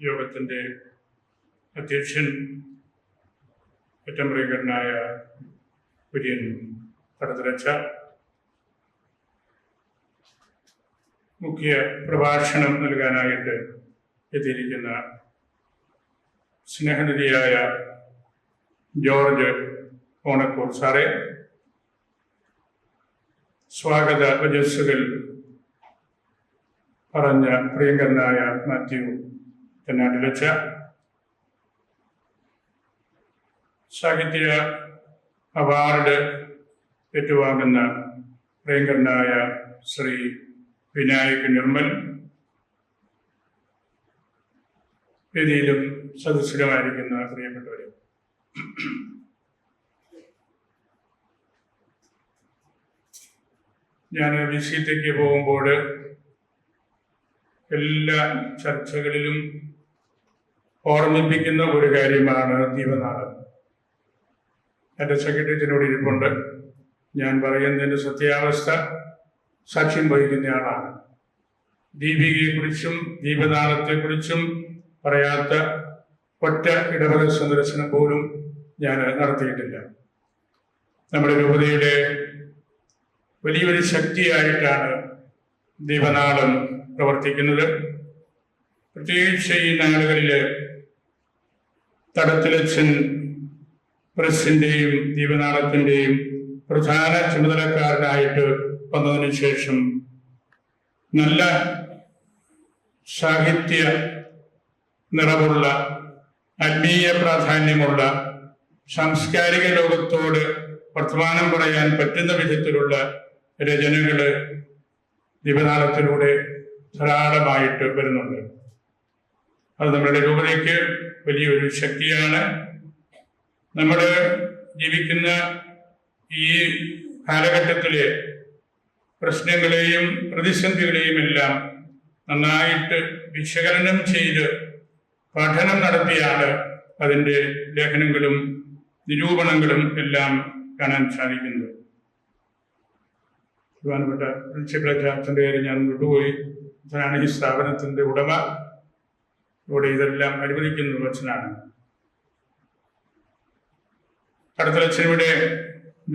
യോഗത്തിന്റെ അധ്യക്ഷൻ ഏറ്റവും പ്രിയങ്കരനായ കുര്യൻ കടത്തിരച്ച മുഖ്യ പ്രഭാഷണം നൽകാനായിട്ട് എത്തിയിരിക്കുന്ന സ്നേഹനിധിയായ ജോർജ് ഓണക്കൂർ സാറേ സ്വാഗത വജസ്സുകൾ പറഞ്ഞ പ്രിയങ്കരനായ മാത്യു തെന്നാട്ടിലച്ച സാഹിത്യ അവാർഡ് ഏറ്റുവാങ്ങുന്ന പ്രിയങ്കരനായ ശ്രീ വിനായക് നിർമ്മൽ വേദിയിലും സദസ്യരുമായിരിക്കുന്ന പ്രിയപ്പെട്ടവരെ. ഞാൻ വിഷയത്തേക്ക് പോകുമ്പോൾ എല്ലാ ചർച്ചകളിലും ഓർമ്മിപ്പിക്കുന്ന ഒരു കാര്യമാണ് ദീപനാഥൻ. എന്റെ സെക്രട്ടേറിയറ്റിനോട് ഇരിപ്പുണ്ട്. ഞാൻ പറയുന്നതിന്റെ സത്യാവസ്ഥ സാക്ഷ്യം വഹിക്കുന്നയാളാണ് ദീപികയെക്കുറിച്ചും ദീപനാളത്തെക്കുറിച്ചും പറയാത്ത ഒറ്റ ഇടവക സന്ദർശനം പോലും ഞാൻ നടത്തിയിട്ടില്ല. നമ്മുടെ രൂപതയുടെ വലിയൊരു ശക്തിയായിട്ടാണ് ദീപനാളം പ്രവർത്തിക്കുന്നത്. പ്രത്യേകിച്ച് ഈ നാടുകളിൽ തടത്തിലച്ഛൻ പ്രസിന്റെയും ദീപനാളത്തിന്റെയും പ്രധാന ചുമതലക്കാരനായിട്ട് വന്നതിന് ശേഷം നല്ല സാഹിത്യ നിറവുള്ള ആത്മീയ പ്രാധാന്യമുള്ള സാംസ്കാരിക ലോകത്തോട് വർത്തമാനം പറയാൻ പറ്റുന്ന വിധത്തിലുള്ള രചനകൾ ദീപനാളത്തിലൂടെ ധാരാളമായിട്ട് വരുന്നുണ്ട്. അത് നമ്മുടെ രൂപതയ്ക്ക് വലിയൊരു ശക്തിയാണ്. നമ്മൾ ജീവിക്കുന്ന ഈ കാലഘട്ടത്തിലെ പ്രശ്നങ്ങളെയും പ്രതിസന്ധികളെയും എല്ലാം നന്നായിട്ട് വിശകലനം ചെയ്ത് പഠനം നടത്തിയാണ് അതിന്റെ ലേഖനങ്ങളും നിരൂപണങ്ങളും എല്ലാം കാണാൻ സാധിക്കുന്നത്. ബഹുമാനപ്പെട്ട പ്രിൻസിപ്പൽ അച്ഛന്റെ കാര്യം ഞാൻ വിട്ടുപോയി. അച്ഛനാണ് ഈ സ്ഥാപനത്തിന്റെ ഉടമ. ഇവിടെ ഇതെല്ലാം അനുവദിക്കുന്ന അച്ഛനാണ്. കടത്തലച്ഛനിവിടെ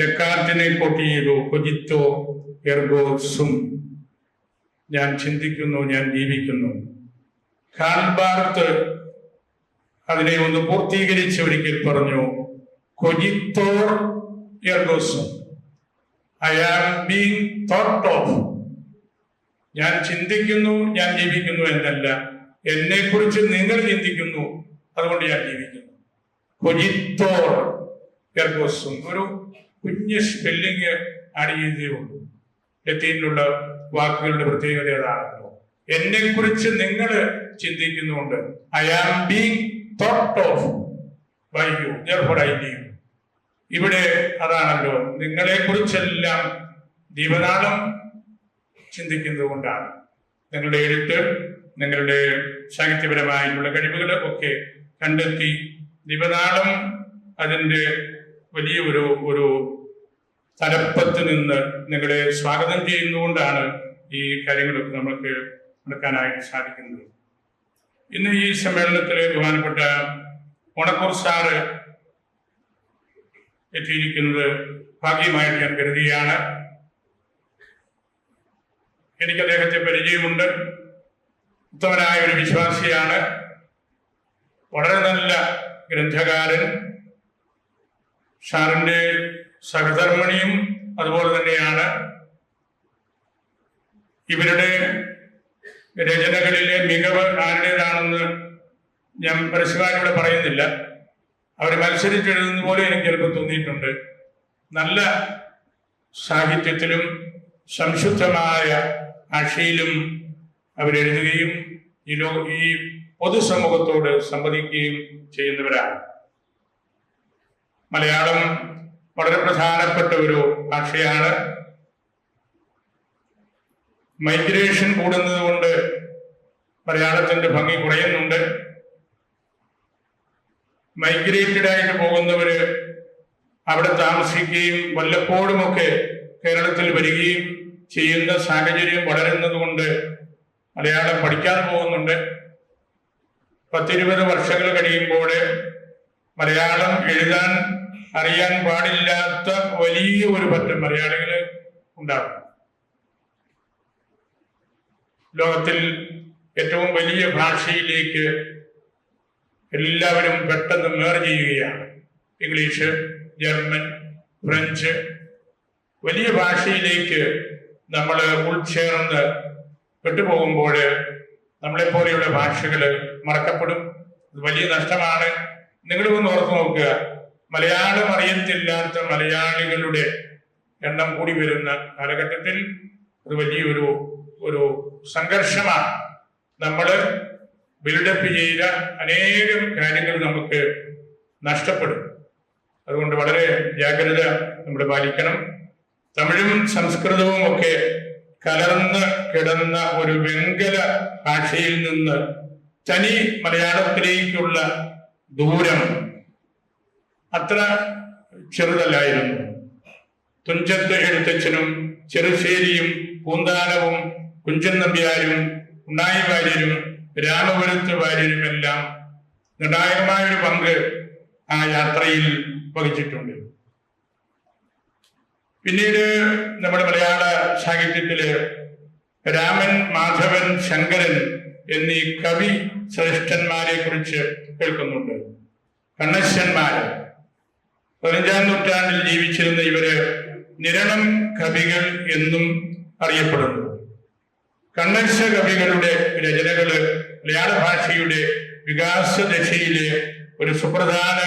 ഡെക്കാർട്ടിനെ കോട്ട് ചെയ്തു കൊജിത്തോ എർഗോ സും. ഞാൻ ചിന്തിക്കുന്നു ഞാൻ ജീവിക്കുന്നു. ഖാൻബാർത്ത് അതിനെ ഒന്ന് പൂർത്തീകരിച്ച് ഒരിക്കൽ പറഞ്ഞു. കൊജിത്തോർ എർഗോസും I am being thought of ഞാൻ ചിന്തിക്കുന്നു ഞാൻ ജീവിക്കുന്നു എന്നല്ല. എന്നെക്കുറിച്ച് നിങ്ങൾ ചിന്തിക്കുന്നു അതുകൊണ്ട് ഞാൻ ജീവിക്കുന്നു. കൊജിത്തോർ എർഗോസും ഒരു കുഞ്ഞ് സ്പെല്ലിങ് ആണ് ചെയ്തേ ലത്തീനിലുള്ള വാക്കുകളുടെ പ്രത്യേകത ഏതാണല്ലോ എന്നെ കുറിച്ച് നിങ്ങൾ ചിന്തിക്കുന്നുണ്ട്. I am being thought of by you I live. ഇവിടെ അതാണല്ലോ. നിങ്ങളെ കുറിച്ചെല്ലാം ദീപനാളം ചിന്തിക്കുന്നത് കൊണ്ടാണ് നിങ്ങളുടെ എഴുത്ത് നിങ്ങളുടെ സാഹിത്യപരമായിട്ടുള്ള കഴിവുകൾ ഒക്കെ കണ്ടെത്തി ദിവനാളം അതിന്റെ വലിയ ഒരു ഒരു തലപ്പത്ത് നിന്ന് നിങ്ങളെ സ്വാഗതം ചെയ്യുന്നുകൊണ്ടാണ് ഈ കാര്യങ്ങളൊക്കെ നമുക്ക് നടക്കാനായിട്ട് സാധിക്കുന്നത്. ഇന്ന് ഈ സമ്മേളനത്തിലെ ബഹുമാനപ്പെട്ട ഓണക്കൂർ സാറ് എത്തിയിരിക്കുന്നത് ഭാഗ്യമായിട്ട് ഞാൻ കരുതുകയാണ്. എനിക്ക് അദ്ദേഹത്തെ പരിചയമുണ്ട്. ഉത്തമനായ ഒരു വിശ്വാസിയാണ്. വളരെ നല്ല ഗ്രന്ഥകാരൻ. ഷാറിന്റെ സഹധർമ്മിണിയും അതുപോലെ തന്നെയാണ്. ഇവരുടെ രചനകളിലെ മികവ് ആരുടേതാണെന്ന് ഞാൻ പരസ്യമായിട്ട് പറയുന്നില്ല. അവർ മത്സരിച്ചെഴുതുന്ന പോലെ എനിക്ക് ചിലപ്പോൾ തോന്നിയിട്ടുണ്ട്. നല്ല സാഹിത്യത്തിലും സംശുദ്ധമായ ഭാഷയിലും അവരെഴുതുകയും ഈ ലോ ഈ പൊതുസമൂഹത്തോട് സംവദിക്കുകയും ചെയ്യുന്നവരാണ്. മലയാളം വളരെ പ്രധാനപ്പെട്ട ഒരു ഭാഷയാണ്. മൈഗ്രേഷൻ കൂടുന്നത് കൊണ്ട് മലയാളത്തിന്റെ ഭംഗി കുറയുന്നുണ്ട്. മൈഗ്രേറ്റഡ് ആയിട്ട് പോകുന്നവര് അവിടെ താമസിക്കുകയും വല്ലപ്പോഴുമൊക്കെ കേരളത്തിൽ വരികയും ചെയ്യുന്ന സാഹചര്യം വളരുന്നത് കൊണ്ട് മലയാളം പഠിക്കാൻ പോകുന്നുണ്ട്. പത്തിരുപത് വർഷങ്ങൾ കഴിയുമ്പോൾ മലയാളം എഴുതാൻ അറിയാൻ പാടില്ലാത്ത വലിയ ഒരു പറ്റം മലയാളികൾ ഉണ്ടാകും ലോകത്തിൽ ഏറ്റവും വലിയ ഭാഷയിലേക്ക് എല്ലാവരും പെട്ടെന്ന് മേർ ചെയ്യുകയാണ്. ഇംഗ്ലീഷ് ജർമ്മൻ ഫ്രഞ്ച് വലിയ ഭാഷയിലേക്ക് നമ്മൾ ഉൾച്ചേർന്ന് പെട്ടുപോകുമ്പോൾ നമ്മളെപ്പോലെയുള്ള ഭാഷകൾ മറക്കപ്പെടും. വലിയ നഷ്ടമാണ്. നിങ്ങൾ ഒന്ന് ഓർത്ത് നോക്കുക. മലയാളം അറിയത്തില്ലാത്ത മലയാളികളുടെ എണ്ണം കൂടി വരുന്ന കാലഘട്ടത്തിൽ അത് വലിയൊരു ഒരു സംഘർഷമാണ്. നമ്മൾ ബിൽഡപ്പ് ചെയ്ത അനേകം കാര്യങ്ങൾ നമുക്ക് നഷ്ടപ്പെടും. അതുകൊണ്ട് വളരെ ജാഗ്രത നമ്മൾ പാലിക്കണം. തമിഴും സംസ്കൃതവും ഒക്കെ കലർന്ന് കിടന്ന ഒരു വെങ്കല ഭാഷയിൽ നിന്ന് തനി മലയാളത്തിലേക്കുള്ള ദൂരം അത്ര ചെറുതല്ലായിരുന്നു. തുഞ്ചത്ത് എഴുത്തച്ഛനും ചെറുശ്ശേരിയും പൂന്താനവും കുഞ്ചൻ നമ്പ്യാരും ഉണ്ണായി വാര്യരും രാമപുരത്ത് വാര്യരുമെല്ലാം നിർണായകമായൊരു പങ്ക് ആ യാത്രയിൽ വഹിച്ചിട്ടുണ്ട്. പിന്നീട് നമ്മുടെ മലയാള സാഹിത്യത്തിൽ രാമൻ മാധവൻ ശങ്കരൻ എന്നീ കവി ശ്രേഷ്ഠന്മാരെ കുറിച്ച് കേൾക്കുന്നുണ്ട്. കണ്ണശ്ശന്മാര് പതിനഞ്ചാം നൂറ്റാണ്ടിൽ ജീവിച്ചിരുന്ന ഇവർ നിരണം കവികൾ എന്നും അറിയപ്പെടുന്നു. കണ്ണശ്ശ കവികളുടെ രചനകൾ മലയാള ഭാഷയുടെ വികാസ ദശയിലെ ഒരു സുപ്രധാന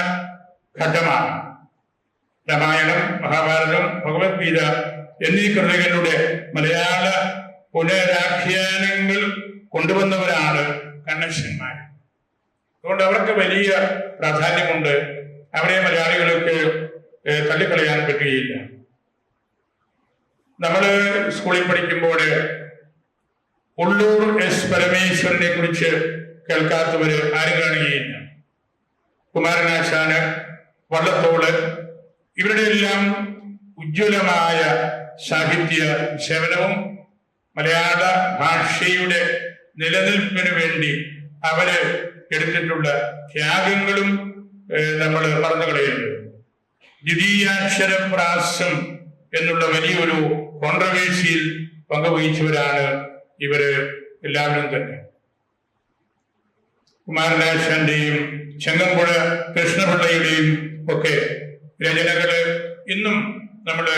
ഘട്ടമാണ്. രാമായണം മഹാഭാരതം ഭഗവത്ഗീത എന്നീ കൃതികളുടെ മലയാള പുനരാഖ്യാനങ്ങൾ കൊണ്ടുവന്നവരാണ് കണ്ണശന്മാർ അതുകൊണ്ട് അവർക്ക് വലിയ പ്രാധാന്യമുണ്ട്. അവരെ മലയാളികൾക്ക് തള്ളിക്കളയാൻ പറ്റുകയില്ല. നമ്മൾ സ്കൂളിൽ പഠിക്കുമ്പോൾ ഉള്ളൂർ എസ് പരമേശ്വരനെ കുറിച്ച് കേൾക്കാത്തവര് ആരും കാണുകയില്ല. കുമാരനാശാന് വള്ളത്തോൾ ഇവരുടെ എല്ലാം ഉജ്ജ്വലമായ സാഹിത്യ സേവനവും മലയാള ഭാഷയുടെ നിലനിൽപ്പിനു വേണ്ടി അവർ എടുത്തിട്ടുള്ള ത്യാഗങ്ങളും നമ്മൾ പറഞ്ഞു കളയുന്നു. ദ്വിതീയാക്ഷര പ്രാസം എന്നുള്ള വലിയൊരു കോൺട്രവേഴ്സിയിൽ പങ്കുവഹിച്ചവരാണ് ഇവർ എല്ലാവരും തന്നെ. കുമാരനാശാന്റെയും ചെങ്ങമ്പുഴ കൃഷ്ണപിള്ളയുടെയും ഒക്കെ രചനകൾ ഇന്നും നമ്മൾ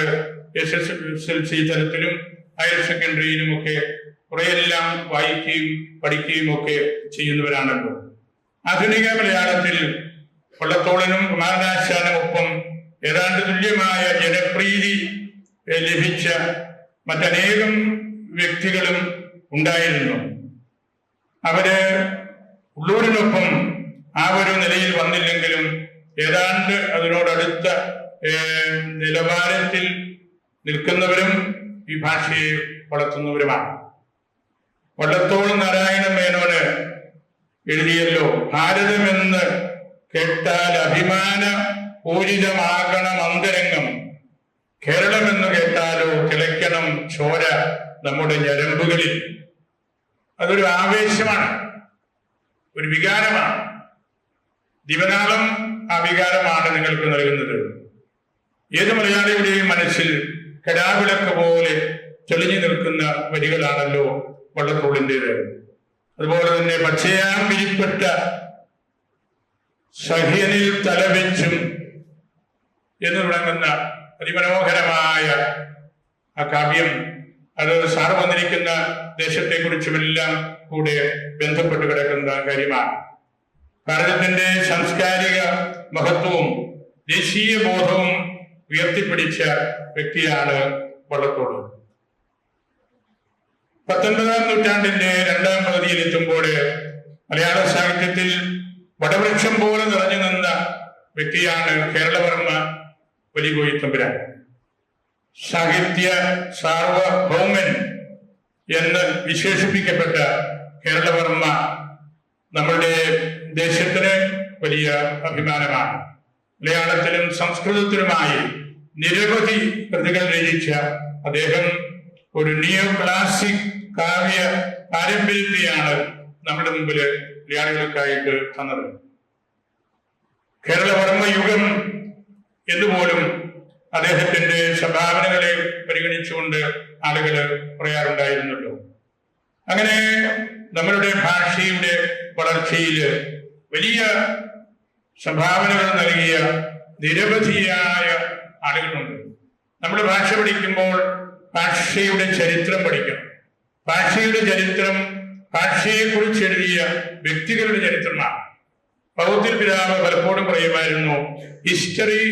എസ് എസ് എൽ സി തലത്തിലും ഹയർ സെക്കൻഡറിയിലും ഒക്കെ കുറെയെല്ലാം വായിക്കുകയും പഠിക്കുകയും ഒക്കെ ചെയ്യുന്നവരാണല്ലോ. ആധുനിക മലയാളത്തിൽ കൊള്ളത്തോളനും കുമാരനാശാനും ഒപ്പം ഏതാണ്ട് തുല്യമായ ജനപ്രീതി ലഭിച്ച മറ്റനേകം വ്യക്തികളും ഉണ്ടായിരുന്നു. അവർ ഉള്ളൂരിനൊപ്പം ആ ഒരു നിലയിൽ വന്നില്ലെങ്കിലും ഏതാണ്ട് അതിനോടടുത്ത നിലവാരത്തിൽ നിൽക്കുന്നവരും ഈ ഭാഷയെ വളർത്തുന്നവരുമാണ്. വള്ളത്തോൾ നാരായണ മേനോന് എഴുതിയല്ലോ ഭാരതമെന്ന് കേട്ടാൽ അഭിമാന പൂരിതമാകണം അന്തരംഗം. കേരളമെന്ന് കേട്ടാലോ തിളയ്ക്കണം ചോര നമ്മുടെ ഞരമ്പുകളിൽ. അതൊരു ആവേശമാണ് ഒരു വികാരമാണ്. ദിവനാളം ആ വികാരമാണ് നിങ്ങൾക്ക് നൽകുന്നത്. ഏത് മലയാളിയുടെയും മനസ്സിൽ കെടാവിളക്ക് പോലെ തെളിഞ്ഞു നിൽക്കുന്ന വരികളാണല്ലോ വള്ളത്തോളിന്റെത്. അതുപോലെ തന്നെ പച്ചയാം വിരിപ്പെട്ട സഹ്യനിൽ തലവെച്ചും എന്ന് തുടങ്ങുന്ന അതിമനോഹരമായ ആ കാവ്യം. അത് സാറ് വന്നിരിക്കുന്ന ദേശത്തെക്കുറിച്ചുമെല്ലാം കൂടെ ബന്ധപ്പെട്ട് കിടക്കുന്ന കാര്യമാണ്. ഭാരതത്തിന്റെ സാംസ്കാരിക മഹത്വവും ദേശീയ ബോധവും ഉയർത്തിപ്പിടിച്ച വ്യക്തിയാണ് വള്ളത്തോട്. പത്തൊൻപതാം നൂറ്റാണ്ടിന്റെ രണ്ടാം പകുതിയിൽ എത്തുമ്പോൾ മലയാള സാഹിത്യത്തിൽ വടവൃക്ഷം പോലെ നിറഞ്ഞു നിന്ന വ്യക്തിയാണ് കേരളവർമ്മ വലിയ തമ്പുരാൻ. സാഹിത്യ സാർവഭൗമൻ എന്ന് വിശേഷിപ്പിക്കപ്പെട്ട കേരളവർമ്മ നമ്മളുടെ ദേശത്തിന് വലിയ അഭിമാനമാണ്. മലയാളത്തിലും സംസ്കൃതത്തിലുമായി നിരവധി കൃതികൾ രചിച്ച അദ്ദേഹം ഒരു നിയോ ക്ലാസിക് കാവ്യ പാരമ്പര്യത്തെയാണ് നമ്മുടെ മുമ്പിൽ മലയാളികൾക്കായിട്ട് തന്നത്. കേരളവർമ്മ യുഗം എന്നുപോലും അദ്ദേഹത്തിന്റെ സംഭാവനകളെ പരിഗണിച്ചുകൊണ്ട് ആളുകൾ പറയാറുണ്ടായിരുന്നല്ലോ. അങ്ങനെ നമ്മളുടെ ഭാഷയുടെ വളർച്ചയിൽ വലിയ സംഭാവനകൾ നൽകിയ നിരവധിയായ ആളുകളുണ്ട്. നമ്മൾ ഭാഷ പഠിക്കുമ്പോൾ ഭാഷയുടെ ചരിത്രം പഠിക്കണം ഭാഷയുടെ ചരിത്രം ഭാഷയെക്കുറിച്ച് എഴുതിയ വ്യക്തികളുടെ ചരിത്രമാണ്. പൗത്തിൽ പിതാവ് പലപ്പോഴും പറയുമായിരുന്നു history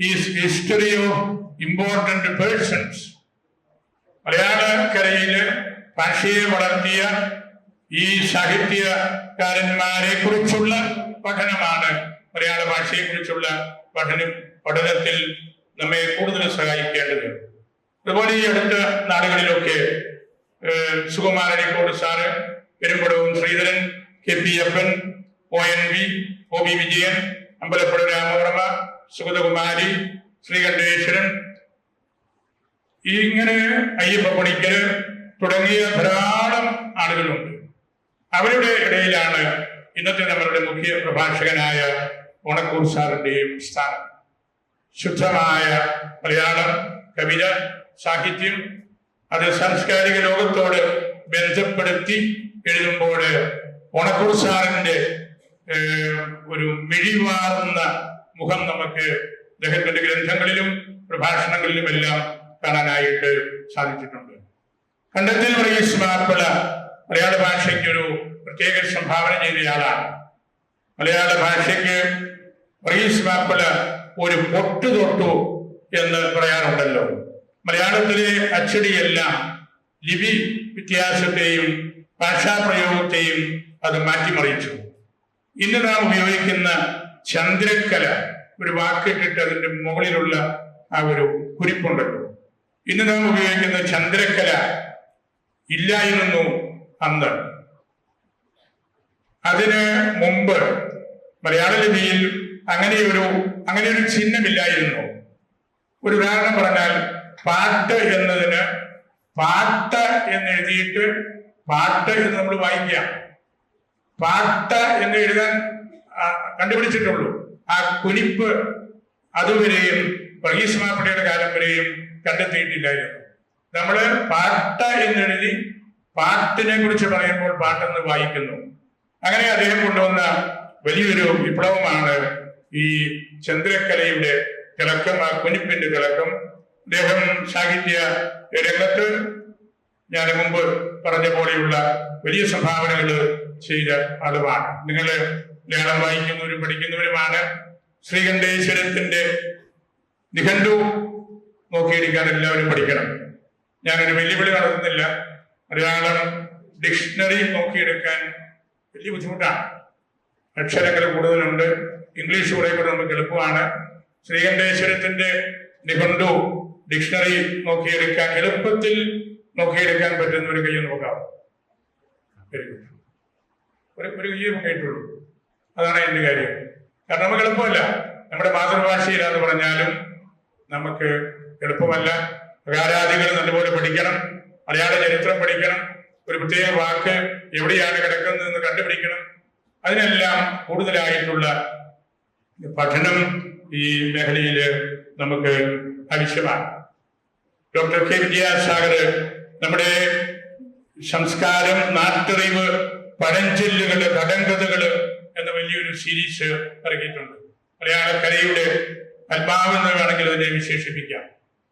is history of important persons മലയാളക്കരയിൽ ഭാഷയെ വളർത്തിയ ഈ സാഹിത്യകാരന്മാരെ കുറിച്ചുള്ള പഠനമാണ് മലയാള ഭാഷയെ കുറിച്ചുള്ള പഠനം പഠനത്തിൽ നമ്മെ കൂടുതൽ സഹായിക്കേണ്ടതുണ്ട്. അതുപോലെ ഈ അടുത്ത നാടുകളിലൊക്കെ സുകുമാരനിക്കോട് സാറ് പെരുമ്പടവും Sreedharan K P എഫൻ O N V O V Vijayan Ambalappuzha Ramavarma Sugathakumari Sreekanteswaran. ഇങ്ങനെ അയ്യപ്പ തുടങ്ങിയ ധാരാളം ആളുകളുണ്ട്. അവരുടെ ഇടയിലാണ് ഇന്നത്തെ നമ്മളുടെ മുഖ്യ പ്രഭാഷകനായ ഓണക്കൂർ സാറിന്റെയും സ്ഥാനം. ശുദ്ധമായ മലയാളം കവിത സാഹിത്യം അത് സാംസ്കാരിക ലോകത്തോട് ബന്ധപ്പെടുത്തി എഴുതുമ്പോൾ ഓണക്കൂർ സാറിന്റെ ഒരു മിഴിവാർന്ന മുഖം നമുക്ക് അദ്ദേഹത്തിന്റെ ഗ്രന്ഥങ്ങളിലും പ്രഭാഷണങ്ങളിലും എല്ലാം കാണാനായിട്ട് സാധിച്ചിട്ടുണ്ട്. കണ്ടെത്തിൽ വർഗീസ് മാർപ്പല മലയാള ഭാഷയ്ക്ക് ഒരു പ്രത്യേക സംഭാവന ചെയ്തയാളാണ്. മലയാള ഭാഷയ്ക്ക് വർഗീസ് മാപ്പിൽ ഒരു പൊട്ടു തൊട്ടു എന്ന് പറയാറുണ്ടല്ലോ. മലയാളത്തിലെ അച്ചടിയെല്ലാം ലിപി വ്യത്യാസത്തെയും ഭാഷാപ്രയോഗത്തെയും അത് മാറ്റിമറിച്ചു. ഇന്ന് നാം ഉപയോഗിക്കുന്ന ചന്ദ്രക്കല ഒരു വാക്കിട്ടിട്ട് അതിന്റെ മുകളിലുള്ള ആ ഒരു കുരിപ്പുണ്ടല്ലോ. ഇന്ന് നാം ഉപയോഗിക്കുന്ന ചന്ദ്രക്കല ഇല്ലായിരുന്നു അന്ന്. അതിന് മുമ്പ് മലയാള ലിപിയിൽ അങ്ങനെയൊരു അങ്ങനെ ഒരു ചിഹ്നമില്ലായിരുന്നു. ഒരു ഉദാഹരണം പറഞ്ഞാൽ പാട്ട് എന്നതിന് പാട്ട് എന്ന് എഴുതിയിട്ട് പാട്ട് എന്ന് നമ്മൾ വായിക്കാം പാട്ട് എന്ന് എഴുതാൻ കണ്ടുപിടിച്ചിട്ടുള്ളൂ. ആ കുനിപ്പ് അതുവരെയും വർഗീസ് കാലം വരെയും കണ്ടെത്തിയിട്ടില്ലായിരുന്നു. നമ്മൾ പാട്ട എന്നെഴുതി പാട്ടിനെ കുറിച്ച് പറയുമ്പോൾ പാട്ടെന്ന് വായിക്കുന്നു. അങ്ങനെ അദ്ദേഹം കൊണ്ടുവന്ന വലിയൊരു വിപ്ലവമാണ് ഈ ചന്ദ്രക്കലയുടെ തിളക്കം ആ കുനിപ്പിന്റെ തിളക്കം അദ്ദേഹം സാഹിത്യ രംഗത്ത് ഞാൻ മുമ്പ് പറഞ്ഞ പോലെയുള്ള വലിയ സംഭാവനകൾ ചെയ്ത ആളുമാണ്. നിങ്ങൾ മലയാളം വായിക്കുന്നവരും പഠിക്കുന്നവരുമാണ്. ശ്രീകണ്ഠേശ്വരത്തിന്റെ നിഘണ്ടു നോക്കിയിരിക്കാൻ എല്ലാവരും പഠിക്കണം. ഞാനൊരു വെല്ലുവിളി നടത്തുന്നില്ല മലയാളം ഡിക്ഷണറി നോക്കിയെടുക്കാൻ വലിയ ബുദ്ധിമുട്ടാണ്. അക്ഷരങ്ങൾ കൂടുതലുണ്ട്. ഇംഗ്ലീഷ് കുറെ കൂടെ നമുക്ക് എളുപ്പമാണ്. ശ്രീകണ്ഠേശ്വരത്തിന്റെ നിഘണ്ടു ഡിക്ഷണറി നോക്കിയെടുക്കാൻ എളുപ്പത്തിൽ നോക്കിയെടുക്കാൻ പറ്റുന്ന ഒരു കയ്യൊന്ന് നോക്കാം. ഒരു ഒരു കയ്യേ അതാണ് എന്റെ കാര്യം. കാരണം നമുക്ക് എളുപ്പമല്ല. നമ്മുടെ മാതൃഭാഷയിലാന്ന് പറഞ്ഞാലും നമുക്ക് എളുപ്പമല്ല. ആരാധികൾ നല്ലപോലെ പഠിക്കണം. മലയാള ചരിത്രം പഠിക്കണം. ഒരു പ്രത്യേക വാക്ക് എവിടെയാണ് കിടക്കുന്നതെന്ന് കണ്ടുപിടിക്കണം. അതിനെല്ലാം കൂടുതലായിട്ടുള്ള പഠനം ഈ മേഖലയിൽ നമുക്ക് ആവശ്യമാണ്. ഡോക്ടർ കെ വിദ്യാസാഗർ നമ്മുടെ സംസ്കാരം നാട്ടറിവ് പഴഞ്ചൊല്ലുകൾ കടങ്കഥകൾ എന്ന വലിയൊരു സീരീസ് ഇറങ്ങിയിട്ടുണ്ട് മലയാളക്കരയുടെ ആത്മാവെന്ന് വേണമെങ്കിൽ അതിനെ വിശേഷിപ്പിക്കാം.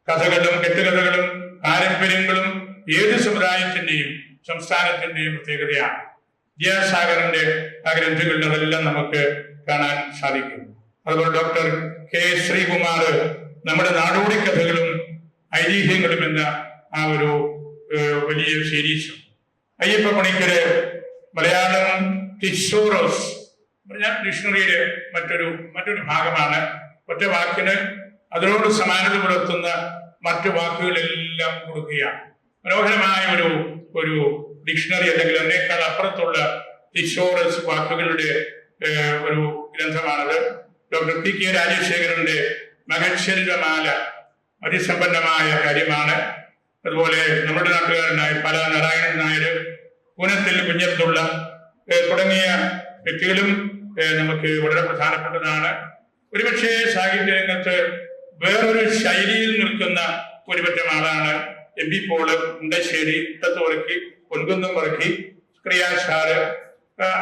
കഥകളും കെട്ടുകഥകളും പാരമ്പര്യങ്ങളും ഏത് സമുദായത്തിന്റെയും സംസ്ഥാനത്തിന്റെയും പ്രത്യേകതയാണ്. വിദ്യാസാഗറിന്റെ ആ ഗ്രന്ഥങ്ങളിൽ അതെല്ലാം നമുക്ക് കാണാൻ സാധിക്കും. അതുപോലെ ഡോക്ടർ കെ ശ്രീകുമാർ നമ്മുടെ നാടോടി കഥകളും ഐതിഹ്യങ്ങളും എന്ന ആ ഒരു വലിയ സീരീസ് അയ്യപ്പ പണിക്കര് മലയാളം ടിസോറോസ് പറഞ്ഞ ഡിക്ഷണറിയുടെ മറ്റൊരു മറ്റൊരു ഭാഗമാണ്. ഒറ്റ വാക്കിന് അതിനോട് സമാനത പുലർത്തുന്ന മറ്റു വാക്കുകളെല്ലാം കൊടുക്കുകയാണ്. മനോഹരമായ ഒരു ഒരു ഡിക്ഷണറി അല്ലെങ്കിൽ അതിനേക്കാൾ അപ്പുറത്തുള്ള ടിസോറസ് വാക്കുകളുടെ ഒരു ഗ്രന്ഥമാണത്. ഡോക്ടർ പി കെ രാജശേഖരന്റെ മകശരീരമാല അതിസമ്പന്നമായ കാര്യമാണ്. അതുപോലെ നമ്മുടെ നാട്ടുകാരനായ പല നാരായണൻ നായർ പൂനത്തിൽ കുഞ്ഞത്തുള്ള തുടങ്ങിയ വ്യക്തികളും നമുക്ക് വളരെ പ്രധാനപ്പെട്ടതാണ്. ഒരുപക്ഷെ സാഹിത്യ രംഗത്ത് വേറൊരു ശൈലിയിൽ നിൽക്കുന്ന ഒരുപറ്റം ആളാണ് എം പി പോൾ മുണ്ടശ്ശേരി ഇട്ടത്തുറക്കി പൊൻകുന്നം പറക്കി ക്രിയാശാൽ.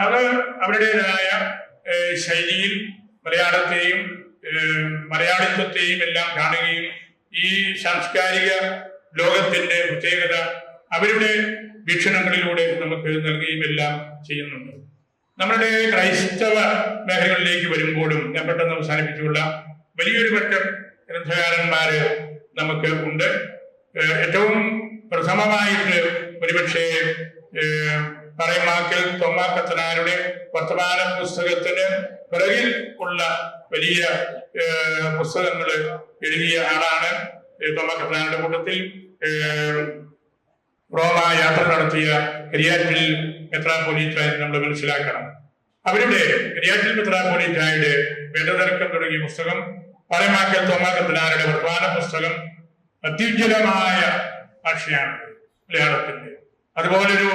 അവർ അവരുടേതായ ശൈലിയിൽ മലയാളത്തെയും മലയാളിത്വത്തെയും എല്ലാം കാണുകയും ഈ സാംസ്കാരിക ലോകത്തിന്റെ പ്രത്യേകത അവരുടെ വീക്ഷണങ്ങളിലൂടെ നമുക്ക് നൽകുകയും എല്ലാം ചെയ്യുന്നുണ്ട്. നമ്മുടെ ക്രൈസ്തവ മേഖലകളിലേക്ക് വരുമ്പോഴും ഞാൻ പെട്ടെന്ന് അവസാനിപ്പിച്ചുള്ള വലിയൊരു പറ്റം ഗ്രന്ഥകാരന്മാര് നമുക്ക് ഉണ്ട്. ഏറ്റവും പ്രഥമമായിട്ട് ഒരുപക്ഷെ പറയമാക്കൽ തൊമ്മാക്കത്തനാരുടെ വർത്തമാന പുസ്തകത്തിന് പിറകിൽ ഉള്ള വലിയ പുസ്തകങ്ങൾ എഴുതിയ ആളാണ്. ഏഹ് കൂട്ടത്തിൽ റോമ യാത്ര നടത്തിയ കരിയാറ്റിൽ മെത്രാപോലീറ്റായി നമ്മൾ മനസ്സിലാക്കണം. അവരുടെ കരിയാറ്റിൽ മെത്രാപോലീറ്റായുടെ വേദതർക്കം തുടങ്ങിയ പുസ്തകം പരമാക്കൽ തോമാക്കത്തിനാരുടെ പ്രധാന പുസ്തകം അത്യുജ്വലമായ ഭാഷയാണ് മലയാളത്തിന്റെ. അതുപോലൊരു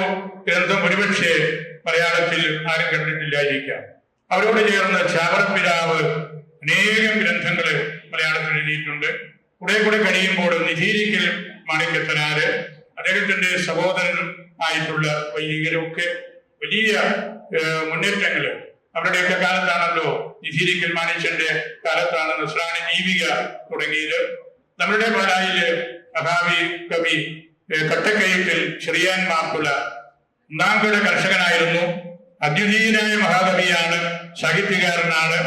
ഗ്രന്ഥം ഒരുപക്ഷെ മലയാളത്തിൽ ആരും കണ്ടിട്ടില്ലായിരിക്കാം. അവരോട് ചേർന്ന് ചാവറപ്പിതാവ് അനേകം ഗ്രന്ഥങ്ങൾ മലയാളത്തിൽ എഴുതിയിട്ടുണ്ട്. കുറെ കൂടെ കഴിയുമ്പോൾ നിധീരിക്കൽ മാണിക്കത്തനാര് അദ്ദേഹത്തിന്റെ സഹോദരൻ ആയിട്ടുള്ള വൈദികരൊക്കെ വലിയ മുന്നേറ്റങ്ങൾ അവരുടെയൊക്കെ കാലത്താണല്ലോ നിധീരിക്കൽ മാണിച്ചന്റെ കാലത്താണ് നസ്രാണി ദീപിക തുടങ്ങിയത്. നമ്മുടെ പാലായിൽ മഹാവി കവി കട്ടക്കയത്തിൽ ചെറിയാൻ മാപ്പിള കൂടെ കർഷകനായിരുന്നു. അദ്വിതീയനായ മഹാകവിയാണ് സാഹിത്യകാരനാണ്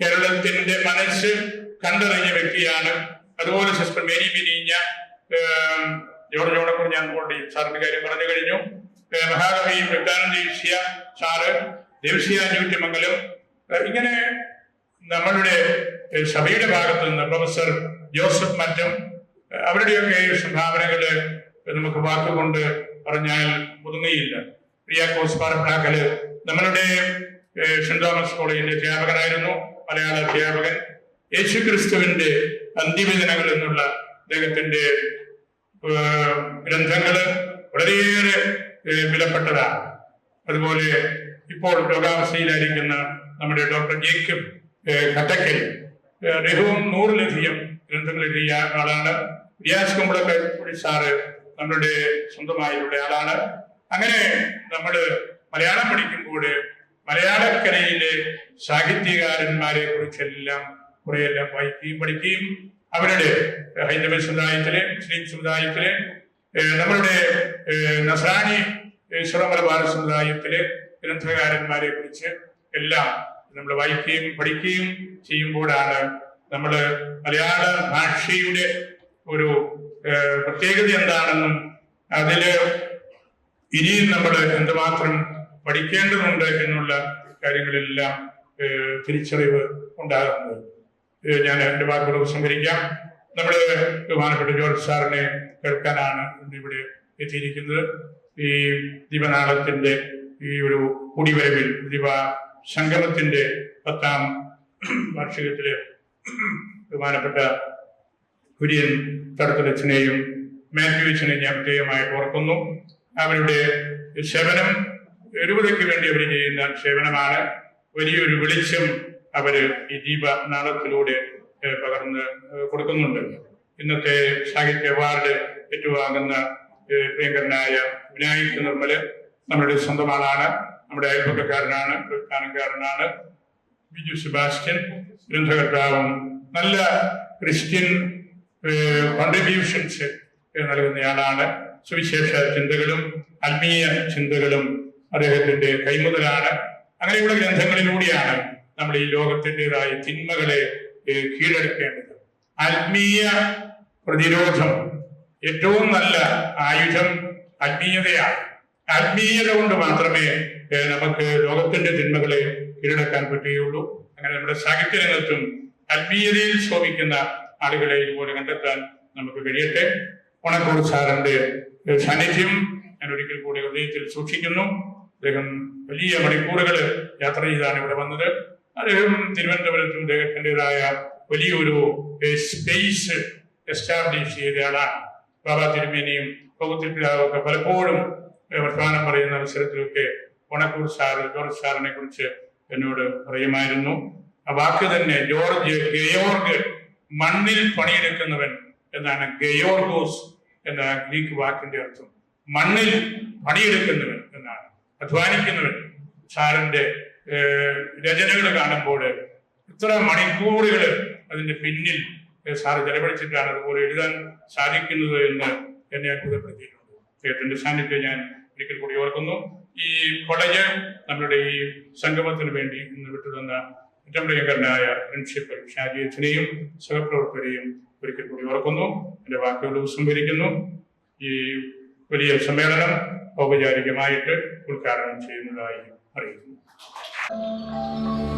കേരളത്തിന്റെ മനസ്സ് കണ്ടറിഞ്ഞ വ്യക്തിയാണ്. അതുപോലെ സിസ്റ്റർ മേരി മിനിഞ്ഞ ജോർജ് ഓടക്കൂർ ഞാൻ ഓൾറെഡി സാറിന്റെ കാര്യം പറഞ്ഞു കഴിഞ്ഞു. മഹാകവി പ്രജ്ഞാനന്ദ ദേശീയ സാറ് ദേശീയ അഞ്ഞൂറ്റിമംഗലം ഇങ്ങനെ നമ്മളുടെ സഭയുടെ ഭാഗത്തു നിന്ന് പ്രൊഫസർ ജോസഫ് മറ്റം അവരുടെയൊക്കെ സംഭാവനകൾ നമുക്ക് വാക്കുകൊണ്ട് പറഞ്ഞാൽ ഒതുങ്ങയില്ല പ്രിയാക്കോസ് പാറപ്ലാക്കൽ നമ്മളുടെ സെന്റ് തോമസ് കോളേജിന്റെ അധ്യാപകനായിരുന്നു മലയാള അധ്യാപകൻ. യേശു ക്രിസ്തുവിന്റെ അന്തിമദിനങ്ങൾ എന്നുള്ള അദ്ദേഹത്തിന്റെ ഗ്രന്ഥങ്ങൾ വളരെയേറെ വിലപ്പെട്ടതാണ്. അതുപോലെ ഇപ്പോൾ രോഗാവസ്ഥയിലായിരിക്കുന്ന നമ്മുടെ ഡോക്ടർ ജേക്കബ് കട്ടക്കൽ അദ്ദേഹവും നൂറിലധികം ഗ്രന്ഥങ്ങൾ എഴുതിയ ആളാണ്. റിയാസ് കുമ്പളക്കൽ സാറ് നമ്മുടെ സ്വന്തമായിട്ടുള്ള ആളാണ്. അങ്ങനെ നമ്മൾ മലയാളം പഠിക്കുമ്പോൾ മലയാളക്കരയിലെ സാഹിത്യകാരന്മാരെ കുറിച്ചെല്ലാം കുറെയെല്ലാം വായിക്കുകയും പഠിക്കുകയും അവരുടെ ഹൈന്ദവ സമുദായത്തിലെ മുസ്ലിം സമുദായത്തിലെ നമ്മളുടെ നസ്രാണി സർവമലബാർ സമുദായത്തിലെ ഗ്രന്ഥകാരന്മാരെ കുറിച്ച് എല്ലാം നമ്മൾ വായിക്കുകയും പഠിക്കുകയും ചെയ്യുമ്പോഴാണ് നമ്മൾ മലയാള ഭാഷയുടെ ഒരു പ്രത്യേകത എന്താണെന്നും അതിൽ ഇനിയും നമ്മൾ എന്തുമാത്രം പഠിക്കേണ്ടതുണ്ട് എന്നുള്ള കാര്യങ്ങളെല്ലാം തിരിച്ചറിവ് ഉണ്ടാകുന്നത്. ഞാൻ എന്റെ വാക്കുകൾ ഉപസംഹരിക്കാം. നമ്മുടെ ബഹുമാനപ്പെട്ട ജോർജ് സാറിനെ കേൾക്കാനാണ് ഇവിടെ എത്തിയിരിക്കുന്നത്. ഈ ദിവനാളത്തിന്റെ ഈ ഒരു കുടിവരവിൽ ദിവ സംഗമത്തിന്റെ പത്താം വാർഷികത്തിൽ ബഹുമാനപ്പെട്ട കുര്യൻ തടത്തലച്ചനെയും മാത്യു അച്ഛനെയും ഞാൻ പ്രത്യേകമായി ഓർക്കുന്നു. അവരുടെ സേവനം രൂപതയ്ക്ക് വേണ്ടി അവർ ചെയ്യുന്ന സേവനമാണ് വലിയൊരു വെളിച്ചം അവർ ഈ ദീപനാളത്തിലൂടെ പകർന്ന് കൊടുക്കുന്നുണ്ട്. ഇന്നത്തെ സാഹിത്യ അവാർഡ് ഏറ്റുവാങ്ങുന്ന പ്രിയങ്കരനായ വിനായക് നിർമ്മൽ നമ്മുടെ സ്വന്തം ആളാണ്. നമ്മുടെ അയൽപക്കക്കാരനാണ് പ്രസ്ഥാനക്കാരനാണ്. ബിജു സെബാസ്റ്റ്യൻ ഗ്രന്ഥകർത്താവും നല്ല ക്രിസ്ത്യൻ കോൺട്രിബ്യൂഷൻസ് നൽകുന്നയാളാണ്. സുവിശേഷ ചിന്തകളും ആത്മീയ ചിന്തകളും അദ്ദേഹത്തിന്റെ കൈമുതലാണ്. അങ്ങനെയുള്ള ഗ്രന്ഥങ്ങളിലൂടെയാണ് നമ്മൾ ഈ ലോകത്തിന്റെതായ തിന്മകളെ കീഴടക്കേണ്ടത്. ആത്മീയ പ്രതിരോധം ഏറ്റവും നല്ല ആയുധം ആത്മീയതയാണ്. ആത്മീയത കൊണ്ട് മാത്രമേ നമുക്ക് ലോകത്തിന്റെ തിന്മകളെ കീഴടക്കാൻ പറ്റുകയുള്ളൂ. അങ്ങനെ നമ്മുടെ സാഹിത്യ രംഗത്തും ആത്മീയതയിൽ ശോഭിക്കുന്ന ആളുകളെ ഇതുപോലെ കണ്ടെത്താൻ നമുക്ക് കഴിയട്ടെ. ഉണക്കൂർ സാറിന്റെ സാന്നിധ്യം ഞാൻ ഒരിക്കൽ കൂടി ഹൃദയത്തിൽ സൂക്ഷിക്കുന്നു. അദ്ദേഹം വലിയ മണിക്കൂറുകൾ യാത്ര ചെയ്താണ് ഇവിടെ വന്നത്. അദ്ദേഹം തിരുവനന്തപുരത്തും അദ്ദേഹത്തിന്റെതായ വലിയൊരു സ്പേസ് എസ്റ്റാബ്ലിഷ് ചെയ്ത ആളാണ്. ബാബാ തിരുമേനിയും ഭഗവതി പിതാവൊക്കെ പലപ്പോഴും വർത്തമാനം പറയുന്ന അവസരത്തിലൊക്കെ ഓണക്കൂർ സാറ് ജോർജ് സാറിനെ കുറിച്ച് എന്നോട് പറയുമായിരുന്നു. ആ വാക്ക് തന്നെ ജോർജ് ഗയോർഗ് മണ്ണിൽ പണിയെടുക്കുന്നവൻ എന്നാണ് ഗയോർഗോസ് എന്ന ഗ്രീക്ക് വാക്കിന്റെ അർത്ഥം. മണ്ണിൽ പണിയെടുക്കുന്നവൻ എന്നാണ്. അധ്വാനിക്കുന്നവൻ സാറിന്റെ രചനകൾ കാണുമ്പോൾ ഇത്ര മണിക്കൂറുകൾ അതിന്റെ പിന്നിൽ സാറ് ചെലവഴിച്ചിട്ടാണ് അതുപോലെ എഴുതാൻ സാധിക്കുന്നത് എന്ന് എന്നെ അത്ഭുതപ്പെടുത്തിയിട്ടുണ്ട്. അദ്ദേഹത്തിന്റെ സാന്നിധ്യം ഞാൻ ഒരിക്കൽ കൂടി ഓർക്കുന്നു. ഈ കോളേജ് നമ്മുടെ ഈ സംഗമത്തിന് വേണ്ടി ഇന്ന് വിട്ടുതന്ന ഏറ്റവും പ്രിയങ്കരനായ പ്രിൻസിപ്പൽ ഷാജി അച്ഛനെയും സഹപ്രവർത്തകരെയും ഒരിക്കൽ കൂടി ഓർക്കുന്നു. എന്റെ വാക്കുകൾ ഉപസംഹരിക്കുന്നു. ഈ വലിയ സമ്മേളനം ഔപചാരികമായിട്ട് ഉദ്ഘാടനം ചെയ്യുന്നതായി അറിയിക്കുന്നു